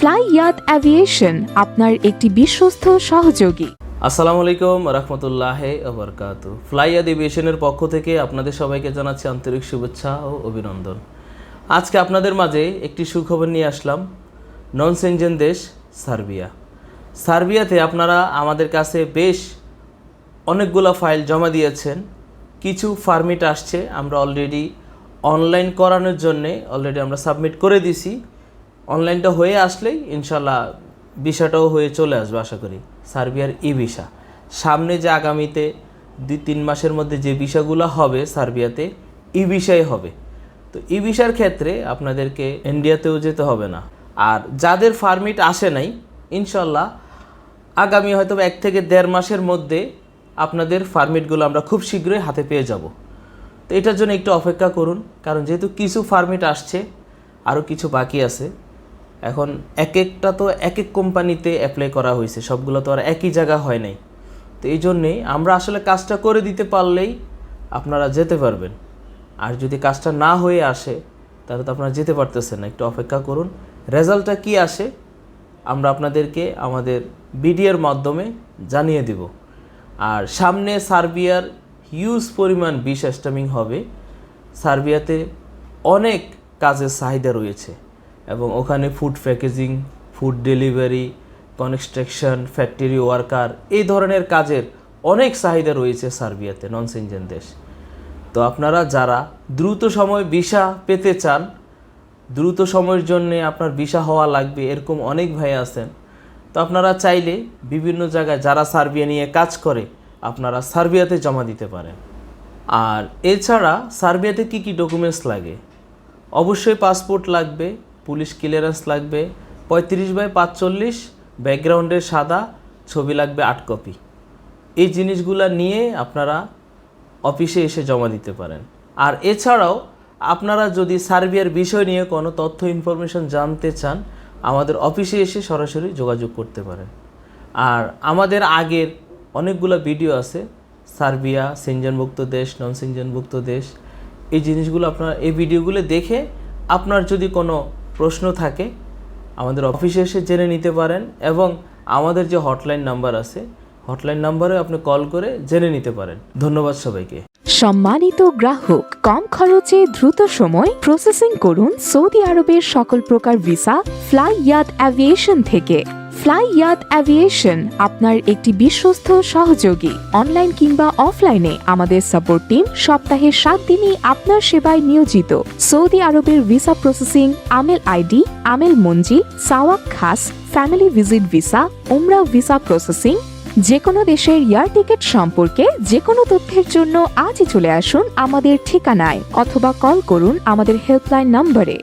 Fly ইয়াত aviation আপনার একটি বিশ্বস্ত সহযোগী। আসসালামু আলাইকুম, রহমতুল্লাহ বরকাত ফ্লাইয়াদ এভিয়েশনের পক্ষ থেকে আপনাদের সবাইকে জানাচ্ছি আন্তরিক শুভেচ্ছা ও অভিনন্দন। আজকে আপনাদের মাঝে একটি সুখবর নিয়ে আসলাম। নন সেনজেন দেশ, সার্বিয়া। সার্বিয়াতে আপনারা আমাদের কাছে বেশ অনেকগুলো ফাইল জমা দিয়েছেন। কিছু ফার্মিট আসছে, আমরা অলরেডি অনলাইন করানোর জন্যে অলরেডি আমরা সাবমিট করে দিছি। অনলাইনটা হয়ে আসলেই ইনশাল্লাহ ভিসাটাও হয়ে চলে আসবে, আশা করি। সার্বিয়ার ই ভিসা সামনে যে আগামীতে দুই তিন মাসের মধ্যে যে ভিসাগুলো হবে সার্বিয়াতে ই ভিসাই হবে। তো ই ভিসার ক্ষেত্রে আপনাদেরকে ইন্ডিয়াতেও যেতে হবে না। আর যাদের ফার্মিট আসে নাই, ইনশাল্লাহ আগামী হয়তো এক থেকে দেড় মাসের মধ্যে আপনাদের ফার্মিটগুলো আমরা খুব শীঘ্রই হাতে পেয়ে যাব। তো এটার জন্য একটু অপেক্ষা করুন, কারণ যেহেতু কিছু ফার্মিট আসছে আরও কিছু বাকি আছে এখন এক একটা তো এক এক কোম্পানিতে অ্যাপ্লাই করা হয়েছে, সবগুলো তো আর একই জায়গা হয় নাই। তো এই জন্যেই আমরা আসলে কাজটা করে দিতে পারলেই আপনারা যেতে পারবেন। আর যদি কাজটা না হয়ে আসে, তাহলে তো আপনারা যেতে পারতেছেন না। একটু অপেক্ষা করুন, রেজাল্টটা কি আসে, আমরা আপনাদেরকে আমাদের বিডিএর মাধ্যমে জানিয়ে দেব। আর সামনে সার্বিয়ার হিউজ পরিমাণ বিষ স্টামিং হবে। সার্বিয়াতে অনেক কাজের চাহিদা রয়েছে। এবং ওখানে food packaging food delivery construction factory worker এই ধরনের কাজের অনেক চাহিদা রয়েছে সার্বিয়াতে নন সেনজেন দেশ। তো আপনারা যারা দ্রুত সময় ভিসা পেতে চান, দ্রুত সময়ের জন্য আপনার ভিসা হওয়া লাগবে, এরকম অনেক ভাই আছেন, তো আপনারা চাইলে বিভিন্ন জায়গায় যারা সার্বিয়া নিয়ে কাজ করে, আপনারা সার্বিয়াতে জমা দিতে পারেন। আর এছাড়া সার্বিয়াতে কি কি ডকুমেন্টস লাগে? অবশ্যই পাসপোর্ট লাগবে পুলিশ ক্লিয়ারেন্স লাগবে পঁয়ত্রিশ বাই পাঁচচল্লিশ ব্যাকগ্রাউন্ডের সাদা, ছবি লাগবে আট কপি এই জিনিসগুলো নিয়ে আপনারা অফিসে এসে জমা দিতে পারেন। আর এছাড়াও আপনারা যদি সার্বিয়ার বিষয় নিয়ে কোনো তথ্য ইনফরমেশন জানতে চান, আমাদের অফিসে এসে সরাসরি যোগাযোগ করতে পারেন। আর আমাদের আগের অনেকগুলো ভিডিও আছে, সার্বিয়া সিনজনভুক্ত দেশ নন সিনজনভুক্ত দেশ। এই জিনিসগুলো আপনার, এই ভিডিওগুলো দেখে আপনার যদি কোনো প্রশ্ন থাকে, আমাদের অফিসে এসে জেনে নিতে পারেন এবং আমাদের যে হটলাইন নাম্বার আছে হটলাইন নাম্বারে আপনি কল করে জেনে নিতে পারেন। ধন্যবাদ সবাইকে। সম্মানিত গ্রাহক, কম খরচে দ্রুত সময় প্রসেসিং করুন সৌদি আরবের সকল প্রকার ভিসা ফ্লাই ইয়াদ অ্যাভিয়েশন থেকে। ফ্লাই ইয়াত অ্যাভিয়েশন, আপনার একটি বিশ্বস্ত সহযোগী। অনলাইন কিংবা অফলাইনে আমাদের সাপোর্ট টিম সপ্তাহে সাত দিনই আপনার সেবায় নিয়োজিত। সৌদি আরবের ভিসা প্রসেসিং, আমেল আইডি, আমেল মঞ্জি, সাওয়াক খাস, ফ্যামিলি ভিজিট ভিসা, উমরা ভিসা প্রসেসিং যে কোনো দেশের এয়ার টিকিট সম্পর্কে যে কোনো তথ্যের জন্য আজই চলে আসুন আমাদের ঠিকানায় অথবা কল করুন আমাদের হেল্পলাইন নম্বরে।